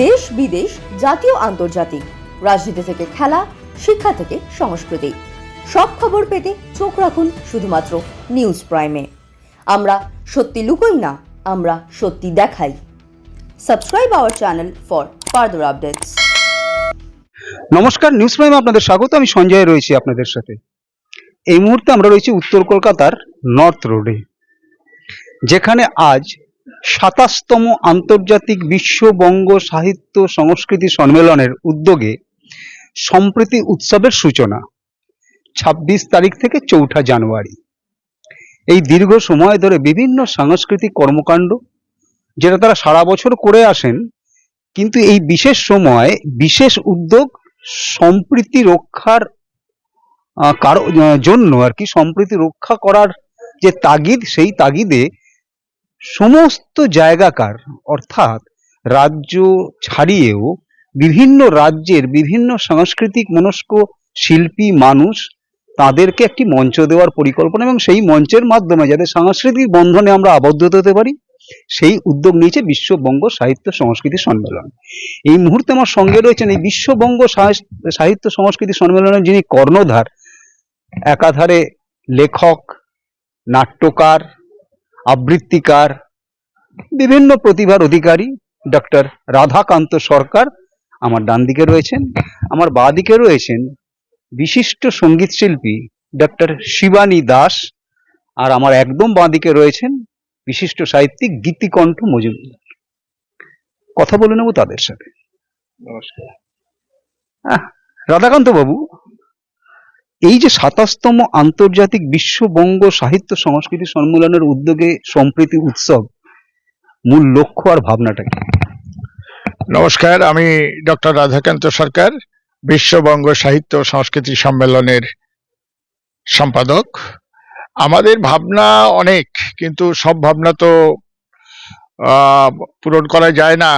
দেশ বিদেশ, জাতীয়, আন্তর্জাতিক। রাজনীতি থেকে খেলা, শিক্ষা থেকে সংস্কৃতি। সব খবর পেতে চোখ রাখুন শুধুমাত্র নিউজ প্রাইমে। আমরা সত্যি লুকোই না, আমরা সত্যি দেখাই। Subscribe our channel for further updates. নমস্কার, নিউজ প্রাইমে আপনাদের স্বাগত, আমি সঞ্জয় রয়েছি আপনাদের সাথে। এই মুহূর্তে আমরা রয়েছি উত্তর কলকাতার নর্থ রোডে, যেখানে আজ সাতাশতম আন্তর্জাতিক বিশ্ববঙ্গ সাহিত্য সংস্কৃতি সম্মেলনের উদ্যোগে সম্প্রীতি উৎসবের সূচনা, ছাব্বিশ তারিখ থেকে চৌঠা জানুয়ারি। এই দীর্ঘ সময় ধরে বিভিন্ন সাংস্কৃতিক কর্মকাণ্ড, যেটা তারা সারা বছর করে আসেন, কিন্তু এই বিশেষ সময় বিশেষ উদ্যোগ সম্প্রীতি রক্ষার জন্য আর কি সম্প্রীতি রক্ষা করার যে তাগিদ, সেই তাগিদে সমস্ত জায়গাকার, অর্থাৎ রাজ্য ছাড়িয়েও বিভিন্ন রাজ্যের বিভিন্ন সাংস্কৃতিক মনস্ক শিল্পী মানুষ তাদেরকে একটি মঞ্চ দেওয়ার পরিকল্পনা এবং সেই মঞ্চের মাধ্যমে যাতে সাংস্কৃতিক বন্ধনে আমরা আবদ্ধ হতে পারি, সেই উদ্যোগ নিয়েছে বিশ্ববঙ্গ সাহিত্য সংস্কৃতি সম্মেলন। এই মুহূর্তে আমার সঙ্গে রয়েছেন এই বিশ্ববঙ্গ সাহিত্য সংস্কৃতি সম্মেলনের যিনি কর্ণধার, একাধারে লেখক, নাট্যকার আবৃত্তিকার বিভিন্ন প্রতিভার অধিকারী ডক্টর রাধাকান্ত সরকার আমার ডান দিকে রয়েছেন। আমার বাঁ দিকে রয়েছেন বিশিষ্ট সংগীত শিল্পী ডক্টর শিবানী দাস আর আমার একদম বাঁ দিকে রয়েছেন বিশিষ্ট সাহিত্যিক গীতিকণ্ঠ মজুমদার। কথা বলে নেব তাদের সাথে। নমস্কার। রাধাকান্ত বাবু এই যে সাতাশতম আন্তর্জাতিক বিশ্ববঙ্গ সাহিত্য সংস্কৃতি সম্মেলনের উদ্যোগে সম্প্রীতি উৎসব, মূল লক্ষ্য আর ভাবনাটা কি? নমস্কার, আমি ডক্টর রাধাকান্ত সরকার, বিশ্ববঙ্গ সাহিত্য সংস্কৃতি সম্মেলনের সম্পাদক। আমাদের ভাবনা অনেক, কিন্তু সব ভাবনা তো পূরণ করা যায় না।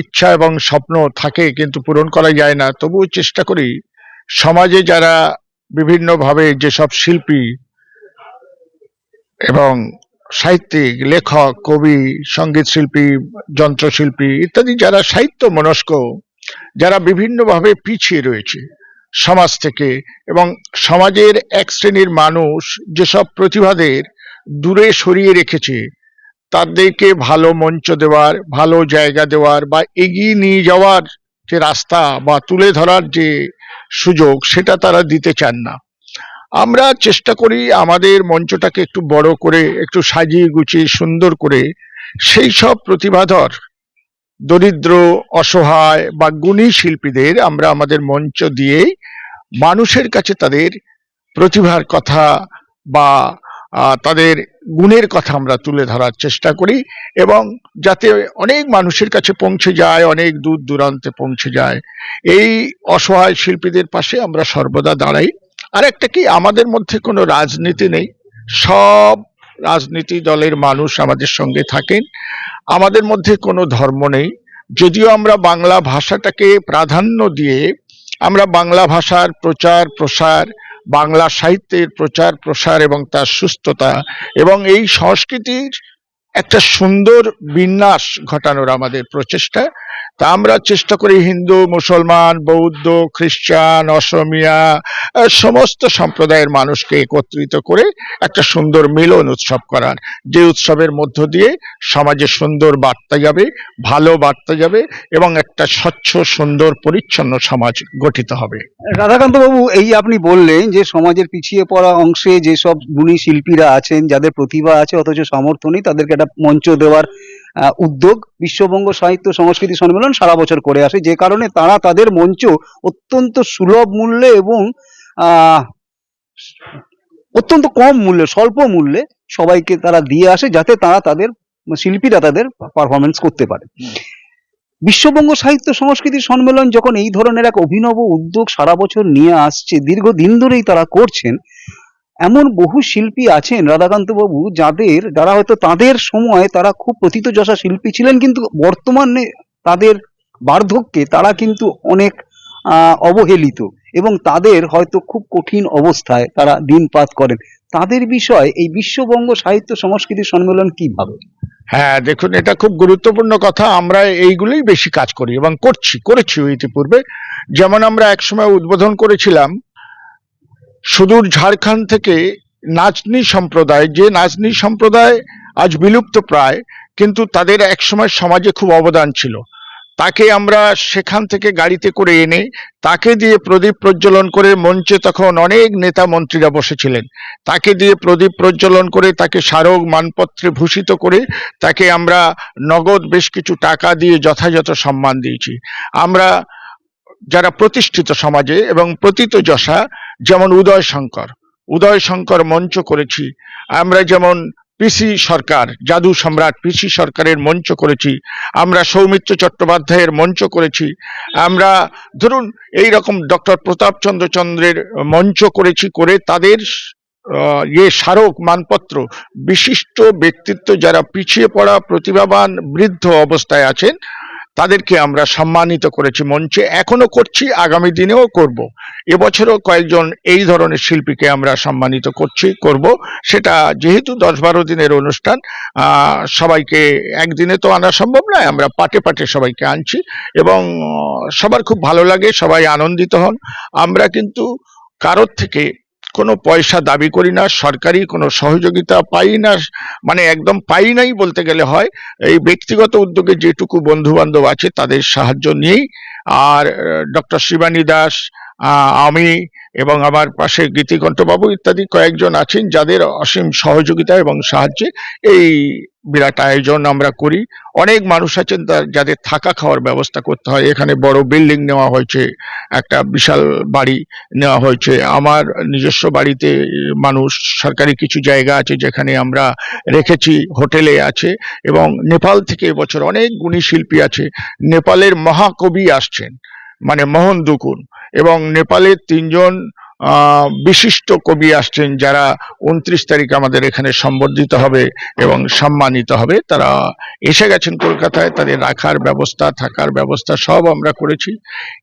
ইচ্ছা এবং স্বপ্ন থাকে, কিন্তু পূরণ করা যায় না। তবুও চেষ্টা করি সমাজে যারা বিভিন্নভাবে যেসব শিল্পী এবং সাহিত্যিক, লেখক, কবি, সংগীত শিল্পী, যন্ত্রশিল্পী ইত্যাদি যারা সাহিত্য মনস্ক যারা বিভিন্নভাবে পিছিয়ে রয়েছে সমাজ থেকে এবং সমাজের এক শ্রেণির মানুষ যেসব প্রতিভাদের দূরে সরিয়ে রেখেছে, তাদেরকে ভালো মঞ্চ দেওয়ার, ভালো জায়গা দেওয়ার বা এগিয়ে নিয়ে যাওয়ার যে রাস্তা বা তুলে ধরার যে সুযোগ, সেটা তারা দিতে চান না। আমরা চেষ্টা করি আমাদের মঞ্চটাকে একটু বড় করে, একটু সাজিয়ে গুছিয়ে সুন্দর করে। সেই সব প্রতিভাধর, দরিদ্র, অসহায় বা গুণী শিল্পীদের আমরা আমাদের মঞ্চ দিয়ে মানুষের কাছে তাদের প্রতিভার কথা বা তাদের গুণের কথা আমরা তুলে ধরার চেষ্টা করি এবং যাতে অনেক মানুষের কাছে পৌঁছে যায়, অনেক দূর দূরান্তে পৌঁছে যায়। এই অসহায় শিল্পীদের পাশে আমরা সর্বদা দাঁড়াই। আর একটা কি, আমাদের মধ্যে কোনো রাজনীতি নেই। সব রাজনীতি দলের মানুষ আমাদের সঙ্গে থাকেন। আমাদের মধ্যে কোনো ধর্ম নেই। যদিও আমরা বাংলা ভাষাটাকে প্রাধান্য দিয়ে আমরা বাংলা ভাষার প্রচার প্রসার বাংলা সাহিত্যের প্রচার, প্রসার এবং তার সুস্থতা এবং এই সংস্কৃতির একটা সুন্দর বিন্যাস ঘটানোর আমাদের প্রচেষ্টা। তা আমরা চেষ্টা করি হিন্দু, মুসলমান, বৌদ্ধ, খ্রিস্টান, অসমিয়া সমস্ত সম্প্রদায়ের মানুষকে একত্রিত করে একটা সুন্দর মিলন উৎসব করার। যে উৎসবের মধ্য দিয়ে সমাজে সুন্দর বার্তা যাবে, ভালো বার্তা যাবে এবং একটা স্বচ্ছ, সুন্দর, পরিচ্ছন্ন সমাজ গঠিত হবে। রাধাকান্ত বাবু এই আপনি বললেন যে সমাজের পিছিয়ে পড়া অংশে যেসব গুণী শিল্পীরা আছেন, যাদের প্রতিভা আছে অথচ সামর্থ্য নেই, তাদেরকে একটা মঞ্চ দেওয়ার উদ্যোগ, বিশ্ববঙ্গ সাহিত্য সংস্কৃতি সম্মেলন সারা বছর করে আসে। যে কারণে তারা তাদের মঞ্চ অত্যন্ত সুলভ মূল্যে এবং অত্যন্ত কম মূল্যে, স্বল্প মূল্যে সবাইকে তারা দিয়ে আসে যাতে তারা তাদের শিল্পীরা তাদের পারফরমেন্স করতে পারে। বিশ্ববঙ্গ সাহিত্য সংস্কৃতি সম্মেলন যখন এই ধরনের এক অভিনব উদ্যোগ সারা বছর নিয়ে আসছে, দীর্ঘদিন ধরেই তারা করছেন এমন বহু শিল্পী আছেন রাধাকান্ত বাবু যাদের, যারা হয়তো তাদের সময় তারা খুব প্রথিতযশা শিল্পী ছিলেন, কিন্তু বর্তমানে তাদের বার্ধক্যে তারা কিন্তু অনেক অবহেলিত এবং তাদের হয়তো খুব কঠিন অবস্থায় তারা দিনপাত করেন। তাদের বিষয়ে, এই বিশ্ববঙ্গ সাহিত্য সংস্কৃতি সম্মেলন কি ভাবে? হ্যাঁ দেখুন, এটা খুব গুরুত্বপূর্ণ কথা। আমরা এইগুলোই বেশি কাজ করি এবং করছি, করেছি ইতিপূর্বে। যেমন আমরা একসময় উদ্বোধন করেছিলাম সুদূর ঝাড়খণ্ড থেকে নাচনি সম্প্রদায়, যে নাচনি সম্প্রদায় আজ বিলুপ্ত প্রায়, কিন্তু তাদের একসময় সমাজে খুব অবদান ছিল। তাকে আমরা সেখান থেকে গাড়িতে করে এনে, তাকে দিয়ে প্রদীপ প্রজ্বলন করে মঞ্চে তখন অনেক নেতা মন্ত্রীরা বসেছিলেন। তাকে দিয়ে প্রদীপ প্রজ্বলন করে, তাকে স্মারক মানপত্রে ভূষিত করে, তাকে আমরা নগদ বেশ কিছু টাকা দিয়ে যথাযথ সম্মান দিয়েছি। আমরা যারা প্রতিষ্ঠিত সমাজে এবং প্রতীত যশা, যেমন উদয় শঙ্কর। উদয় শঙ্কর মঞ্চ করেছি। আমরা যেমন পিসি সরকার, জাদু সম্রাট পিসি সরকারের মঞ্চ করেছি। আমরা সৌমিত্র চট্টোপাধ্যায়ের মঞ্চ করেছি। আমরা ধরুন এই রকম ডক্টর প্রতাপচন্দ্র চন্দ্রের মঞ্চ করেছি করে তাদের ইয়ে স্মারক, মানপত্র, বিশিষ্ট ব্যক্তিত্ব যারা পিছিয়ে পড়া প্রতিভাবান, বৃদ্ধ অবস্থায় আছেন তাদেরকে আমরা সম্মানিত করেছি মঞ্চে। এখনও করছি, আগামী দিনেও করব। এবছরও কয়েকজন এই ধরনের শিল্পীকে আমরা সম্মানিত করছি, করব। সেটা যেহেতু দশ বারো দিনের অনুষ্ঠান সবাইকে একদিনে তো আনা সম্ভব নয়, আমরা পাটে পাটে সবাইকে আনছি এবং সবার খুব ভালো লাগে, সবাই আনন্দিত হন। আমরা কিন্তু কারোর থেকে কোনো পয়সা দাবি করি না, সরকারি কোনো সহযোগিতা পাই না মানে একদম পাই নাই বলতে গেলে হয়। এই ব্যক্তিগত উদ্যোগে যেটুকু বন্ধু বান্ধব আছে তাদের সাহায্য নিয়েই, আর ডক্টর শিবানী দাস আমি এবং আমার পাশে গীতিকণ্ঠবাবু ইত্যাদি কয়েকজন আছেন যাদের অসীম সহযোগিতা এবং সাহায্যে এই বিরাট আয়োজন আমরা করি। অনেক মানুষ আছেন যাদের থাকা খাওয়ার ব্যবস্থা করতে হয়। এখানে বড় বিল্ডিং নেওয়া হয়েছে, একটা বিশাল বাড়ি নেওয়া হয়েছে। আমার নিজস্ব বাড়িতে মানুষ, সরকারি কিছু জায়গা আছে যেখানে আমরা রেখেছি, হোটেলে আছে এবং নেপাল থেকে এবছর অনেক গুণী শিল্পী আছে। নেপালের মহাকবি আসছেন মানে মোহন দুকুন এবং নেপালের তিনজন বিশিষ্ট কবি আসছেন যারা উনত্রিশ তারিখ আমাদের এখানে সম্বর্ধিত হবে এবং সম্মানিত হবে। তারা এসে গেছেন কলকাতায়, তাদের রাখার ব্যবস্থা, থাকার ব্যবস্থা সব আমরা করেছি।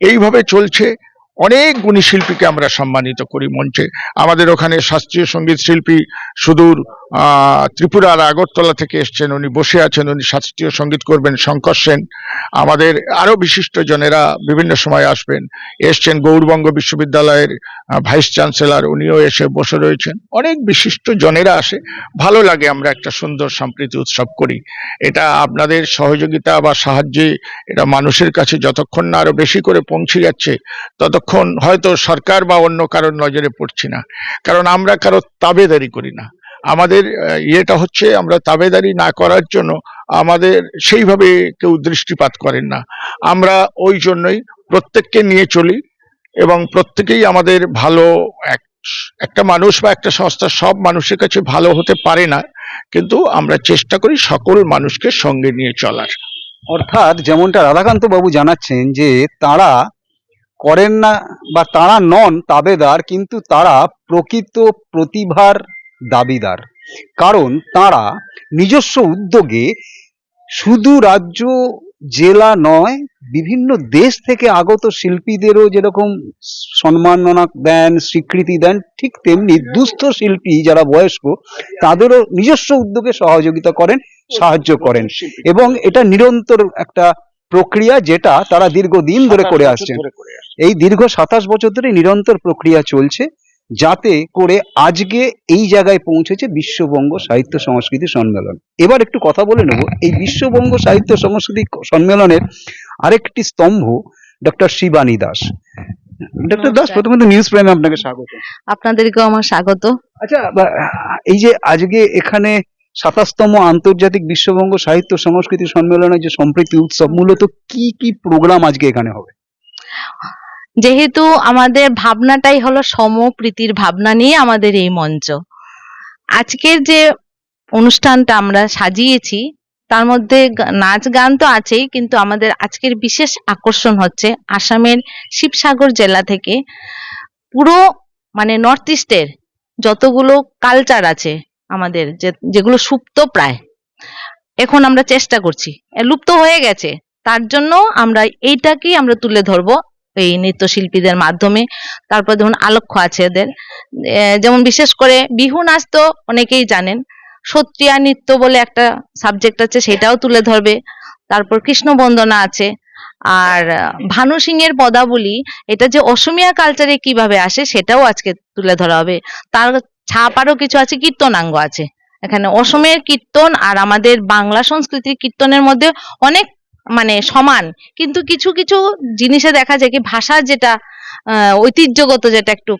এইভাবে চলছে। অনেক গুণী শিল্পীকে আমরা সম্মানিত করি মঞ্চে। আমাদের ওখানে শাস্ত্রীয় সংগীত শিল্পী সুদূর ত্রিপুরার আগরতলা থেকে এসছেন, উনি বসে আছেন, উনি শাস্ত্রীয় সংগীত করবেন, শঙ্কর সেন। আমাদের আরও বিশিষ্ট জনেরা বিভিন্ন সময় আসবেন। এসছেন গৌরবঙ্গ বিশ্ববিদ্যালয়ের ভাইস চ্যান্সেলর, উনিও এসে বসে রয়েছেন। অনেক বিশিষ্ট জনেরা আসে। ভালো লাগে আমরা একটা সুন্দর সম্প্রীতি উৎসব করি। এটা আপনাদের সহযোগিতা বা সাহায্যে এটা মানুষের কাছে যতক্ষণ না আরও বেশি করে পৌঁছে যাচ্ছে, ততক্ষণ হয়তো সরকার বা অন্য কারোর নজরে পড়ছি না। কারণ আমরা কারও তাবেদারি করি না। আমাদের ইয়েটা হচ্ছে আমরা তাবেদারি না করার জন্য আমাদের সেইভাবে কেউ দৃষ্টিপাত করেন না। আমরা ওই জন্যই প্রত্যেককে নিয়ে চলি এবং প্রত্যেকেই আমাদের ভালো এক, একটা মানুষ বা একটা সংস্থা সব মানুষের কাছে ভালো হতে পারে না, কিন্তু আমরা চেষ্টা করি সকল মানুষকে সঙ্গে নিয়ে চলার। অর্থাৎ যেমনটা রাধাকান্ত বাবু জানাচ্ছেন যে তারা করেন না বা তারা নন তাবেদার, কিন্তু তারা প্রকৃত প্রতিভার দাবিদার। কারণ তারা নিজস্ব উদ্যোগে শুধু রাজ্য, জেলা নয়, বিভিন্ন দেশ থেকে আগত শিল্পীদেরও যেরকম সম্মাননা দেন, স্বীকৃতি দেন, ঠিক তেমনি দুস্থ শিল্পী যারা বয়স্ক, তাদেরও নিজস্ব উদ্যোগে সহযোগিতা করেন, সাহায্য করেন। এবং এটা নিরন্তর একটা প্রক্রিয়া যেটা তারা দীর্ঘদিন ধরে করে আসছেন। এই দীর্ঘ সাতাশ বছর ধরে নিরন্তর প্রক্রিয়া চলছে যাতে করে আজকে এই জায়গায় পৌঁছেছে বিশ্ববঙ্গ সাহিত্য সংস্কৃতি সম্মেলন। এবার একটু কথা বলে নেব। এই বিশ্ববঙ্গ সাহিত্য সংস্কৃতি সম্মেলনের আরেকটি স্তম্ভ ডক্টর শিবানী দাস। ডক্টর দাস। প্রথমত নিউজ প্রাইমে আপনাকে স্বাগত। আপনাদেরকেও আমার স্বাগত। আচ্ছা এই যে আজকে এখানে সাতাশতম আন্তর্জাতিক বিশ্ববঙ্গ সাহিত্য সংস্কৃতি সম্মেলনের যে সম্প্রীতি উৎসব, মূলত কি কি প্রোগ্রাম আজকে এখানে হবে? যেহেতু আমাদের ভাবনাটাই হলো সমপ্রীতির ভাবনা নিয়ে আমাদের এই মঞ্চ। আজকের যে অনুষ্ঠানটা আমরা সাজিয়েছি, তার মধ্যে নাচ গান তো আছেই, কিন্তু আমাদের আজকের বিশেষ আকর্ষণ হচ্ছে আসামের শিবসাগর জেলা থেকে পুরো মানে নর্থ ইস্টের যতগুলো কালচার আছে আমাদের যে- যেগুলো সুপ্ত প্রায়। এখন আমরা চেষ্টা করছি। লুপ্ত হয়ে গেছে। তার জন্য আমরা এইটাকেই আমরা তুলে ধরবো এই নৃত্যশিল্পীদের মাধ্যমে। তারপর ধরুন আলক্ষ্য আছে এদের। যেমন বিশেষ করে বিহু নাচ তো অনেকেই জানেন। সত্রিয়া নৃত্য বলে একটা সাবজেক্ট আছে, সেটাও তুলে ধরবে। তারপর কৃষ্ণ বন্দনা আছে। আর ভানু সিং এর পদাবলী, এটা যে অসমিয়া কালচারে কীভাবে আসে, সেটাও আজকে তুলে ধরা হবে। তার ছাপ আরও কিছু আছে, কীর্তনাঙ্গ আছে। এখানে অসমের কীর্তন আর আমাদের বাংলা সংস্কৃতির কীর্তনের মধ্যে অনেক মানে সমান। কিন্তু কিছু কিছু জিনিসে দেখা যায় কি ভাষা যেটা ঐতিহ্যগত যেটা একটু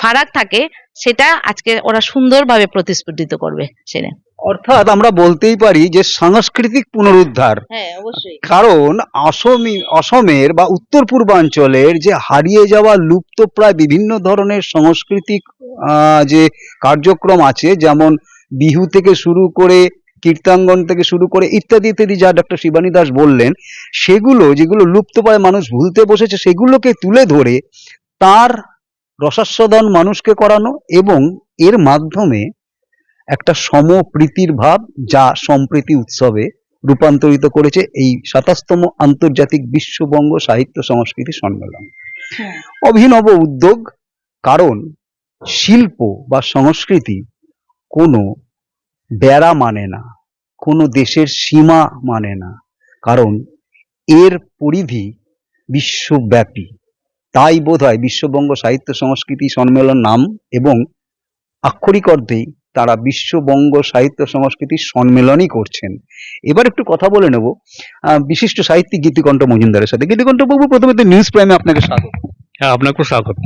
ফারাক থাকে, সেটা আজকে ওরা সুন্দরভাবে প্রতিস্ফুটিত করবে, সেটা। অর্থাৎ আমরা বলতেই পারি যে সাংস্কৃতিক পুনরুদ্ধার। হ্যাঁ অবশ্যই। কারণ অসমী অসমের বা উত্তর পূর্বাঞ্চলের যে হারিয়ে যাওয়া লুপ্তপ্রায় বিভিন্ন ধরনের সাংস্কৃতিক যে কার্যক্রম আছে যেমন বিহু থেকে শুরু করে কীর্তাঙ্গন থেকে শুরু করে ইত্যাদি ইত্যাদি যা ডক্টর শিবানী দাস বললেন সেগুলো যেগুলো লুপ্ত লুপ্তপ্রায় মানুষ ভুলতে বসেছে সেগুলোকে তুলে ধরে তার রসাস্বাদন মানুষকে করানো এবং এর মাধ্যমে একটা সমপ্রীতির ভাব যা সম্প্রীতি উৎসবে রূপান্তরিত করেছে এই সাতাশতম আন্তর্জাতিক বিশ্ববঙ্গ সাহিত্য সংস্কৃতি সম্মেলন। অভিনব উদ্যোগ কারণ শিল্প বা সংস্কৃতি কোনো বেড়া মানে না কোনো দেশের সীমা মানে না কারণ এর পরিধি বিশ্বব্যাপী। তাই বোধ হয় বিশ্ববঙ্গ সাহিত্য সংস্কৃতি সম্মেলন নাম এবং আক্ষরিক অর্থেই তারা বিশ্ববঙ্গ সাহিত্য সংস্কৃতি সম্মেলনই করছেন। এবার একটু কথা বলে নেব। আহ, বিশিষ্ট সাহিত্যিক গীতিকণ্ঠ মজুমদারের সাথে। গীতিকণ্ঠ বাবু প্রথমে তো নিউজ প্রাইমে আপনাকে স্বাগত। হ্যাঁ আপনাকেও স্বাগত।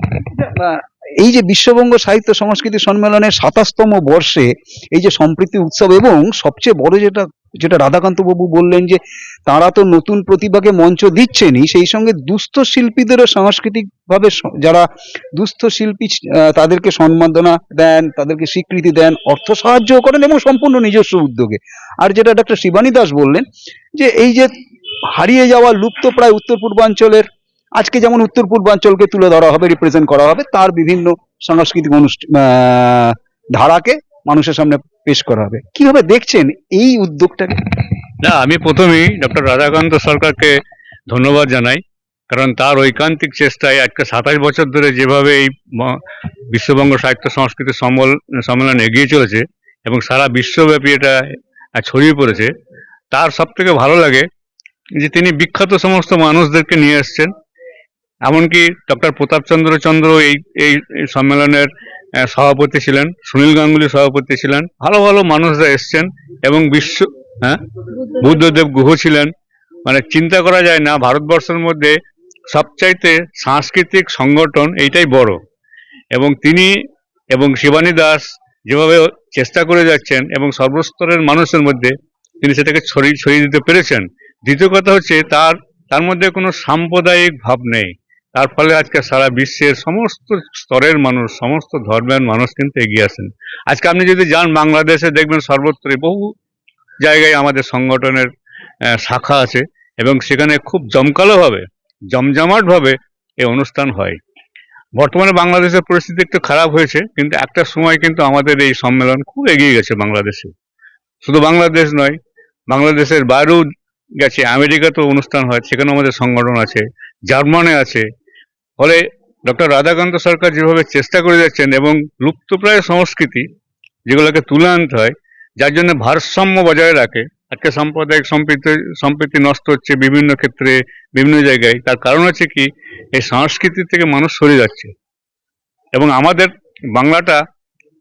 এই যে বিশ্ববঙ্গ সাহিত্য সংস্কৃতি সম্মেলনের সাতাশতম বর্ষে এই যে সম্প্রীতি উৎসব এবং সবচেয়ে বড় যেটা যেটা রাধাকান্ত বাবু বললেন যে তারা তো নতুন প্রতিভাকে মঞ্চ দিচ্ছেনই, সেই সঙ্গে দুস্থ শিল্পীদেরও সাংস্কৃতিক ভাবে যারা দুস্থ শিল্পী তাদেরকে সম্মাননা দেন, তাদেরকে স্বীকৃতি দেন, অর্থ সাহায্য করেন এবং সম্পূর্ণ নিজস্ব উদ্যোগে। আর যেটা ডক্টর শিবানী দাস বললেন যে এই যে হারিয়ে যাওয়া লুপ্ত প্রায় উত্তর পূর্বাঞ্চলের আজকে যেমন উত্তর পূর্বাঞ্চলকে তুলে ধরা হবে রিপ্রেজেন্ট করা হবে, তার বিভিন্ন সাংস্কৃতিক অনুষ্ঠান ধারাকে মানুষের সামনে পেশ করা হবে। কীভাবে দেখছেন এই উদ্যোগটাকে? না, আমি প্রথমেই ডক্টর রাধাকান্ত সরকারকে ধন্যবাদ জানাই, কারণ তার ঐকান্তিক চেষ্টায় আজকে সাতাশ বছর ধরে যেভাবে এই বিশ্ববঙ্গ সাহিত্য সংস্কৃতি সম্মেল- সম্মেলন এগিয়ে চলেছে এবং সারা বিশ্বব্যাপী এটা ছড়িয়ে পড়েছে, তার সব থেকে ভালো লাগে যে তিনি বিখ্যাত সমস্ত মানুষদেরকে নিয়ে এসছেন। এমনকি ডক্টর প্রতাপচন্দ্র চন্দ্র এই এই এই সম্মেলনের সভাপতি ছিলেন, সুনীল গাঙ্গুলি সভাপতি ছিলেন, ভালো ভালো মানুষরা এসছেন এবং বিশ্ব হ্যাঁ? বুদ্ধদেব গুহ ছিলেন। মানে চিন্তা করা যায় না, ভারতবর্ষের মধ্যে সবচাইতে সাংস্কৃতিক সংগঠন এইটাই বড়। এবং তিনি এবং শিবানী দাস যেভাবে চেষ্টা করে যাচ্ছেন এবং সর্বস্তরের মানুষের মধ্যে তিনি সেটাকে ছড়িয়ে ছড়িয়ে দিতে পেরেছেন। দ্বিতীয় কথা হচ্ছে তার তার মধ্যে কোনো সাম্প্রদায়িক ভাব নেই। তার ফলে আজকে সারা বিশ্বের সমস্ত স্তরের মানুষ, সমস্ত ধর্মের মানুষ কিন্তু এগিয়ে আসেন। আজকে আপনি যদি যান বাংলাদেশে, দেখবেন সর্বত্রই বহু জায়গায় আমাদের সংগঠনের শাখা আছে এবং সেখানে খুব জমকালোভাবে, জমজমাটভাবে এই অনুষ্ঠান হয়। বর্তমানে বাংলাদেশের পরিস্থিতি একটু খারাপ হয়েছে, কিন্তু একটা সময় কিন্তু আমাদের এই সম্মেলন খুব এগিয়ে গেছে বাংলাদেশে। শুধু বাংলাদেশ নয়, বাংলাদেশের বাইরেও গেছে, আমেরিকাতেও অনুষ্ঠান হয় সেখানে আমাদের সংগঠন আছে, জার্মানে আছে ফলে ডক্টর রাধাকান্ত সরকার যেভাবে চেষ্টা করে যাচ্ছেন এবং লুপ্তপ্রায় সংস্কৃতি যেগুলোকে তুলে আনতে হয়, যার জন্য ভারসাম্য বজায় রাখে, আজকে সাম্প্রদায়িক সম্প্রীতি সম্প্রীতি নষ্ট হচ্ছে বিভিন্ন ক্ষেত্রে, বিভিন্ন জায়গায়। তার কারণ হচ্ছে কি, এই সংস্কৃতি থেকে মানুষ সরে যাচ্ছে। এবং আমাদের বাংলাটা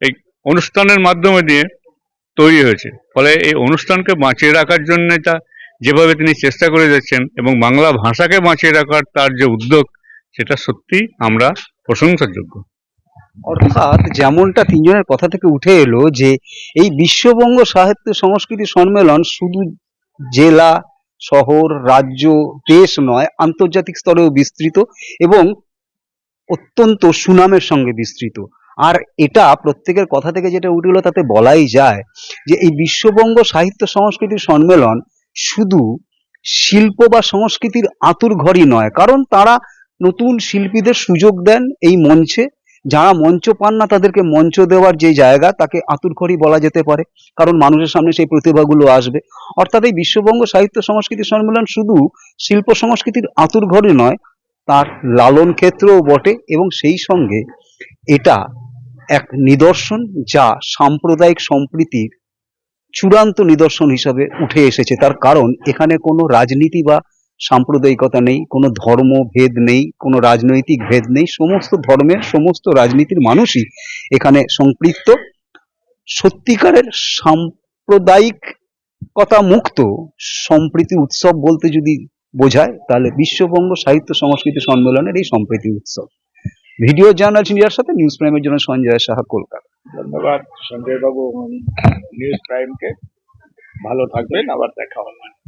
এই অনুষ্ঠানের মাধ্যমে দিয়ে তৈরি হয়েছে। ফলে এই অনুষ্ঠানকে বাঁচিয়ে রাখার জন্য তা যেভাবে তিনি চেষ্টা করে যাচ্ছেন এবং বাংলা ভাষাকে বাঁচিয়ে রাখার তার যে উদ্যোগ সেটা সত্যি আমরা প্রশংসার যোগ্য অর্থাৎ যেমনটা তিনজনের কথা থেকে উঠে এলো যে এই বিশ্ববঙ্গ সাহিত্য সংস্কৃতি সম্মেলন শুধু জেলা, শহর, রাজ্য, দেশ নয়, আন্তর্জাতিক স্তরেও বিস্তৃত এবং অত্যন্ত সুনামের সঙ্গে বিস্তৃত। আর এটা প্রত্যেকের কথা থেকে যেটা উঠে তাতে বলাই যায় যে এই বিশ্ববঙ্গ সাহিত্য সংস্কৃতি সম্মেলন শুধু শিল্প বা সংস্কৃতির আতুর ঘরই নয়, কারণ তারা নতুন শিল্পীদের সুযোগ দেন এই মঞ্চে। যারা মঞ্চ পান না, তাদেরকে মঞ্চ দেওয়ার যে জায়গা, তাকে আতুরঘরই বলা যেতে পারে। কারণ মানুষের সামনে সেই প্রতিভাগুলো আসবে। অর্থাৎ এই বিশ্ববঙ্গ সাহিত্য সংস্কৃতি সম্মেলন শুধু শিল্প সংস্কৃতির আতুরঘরই নয়, তার লালন ক্ষেত্রও বটে এবং সেই সঙ্গে এটা এক নিদর্শন যা সাম্প্রদায়িক সম্প্রীতির চূড়ান্ত নিদর্শন হিসাবে উঠে এসেছে। তার কারণ এখানে কোনো রাজনীতি বা সাম্প্রদায়িকতা নেই, কোনো ধর্ম ভেদ নেই, কোনো রাজনৈতিক ভেদ নেই, সমস্ত ধর্মের সমস্ত রাজনীতির মানুষই এখানে সম্পৃক্ত। সত্যিকারের সাম্প্রদায়িকতা মুক্ত সম্প্রীতি উৎসব বলতে যদি বোঝায়, তাহলে বিশ্ববঙ্গ সাহিত্য সংস্কৃতি সম্মেলনের এই সম্প্রীতি উৎসব। ভিডিও জার্নাল ইন্ডিয়ার সাথে নিউজ প্রাইমের জন্য সঞ্জয় সাহা, কলকাতা। ধন্যবাদ সঞ্জয় বাবু নিউজ প্রাইমকে। ভালো থাকবেন, আবার দেখা হবে।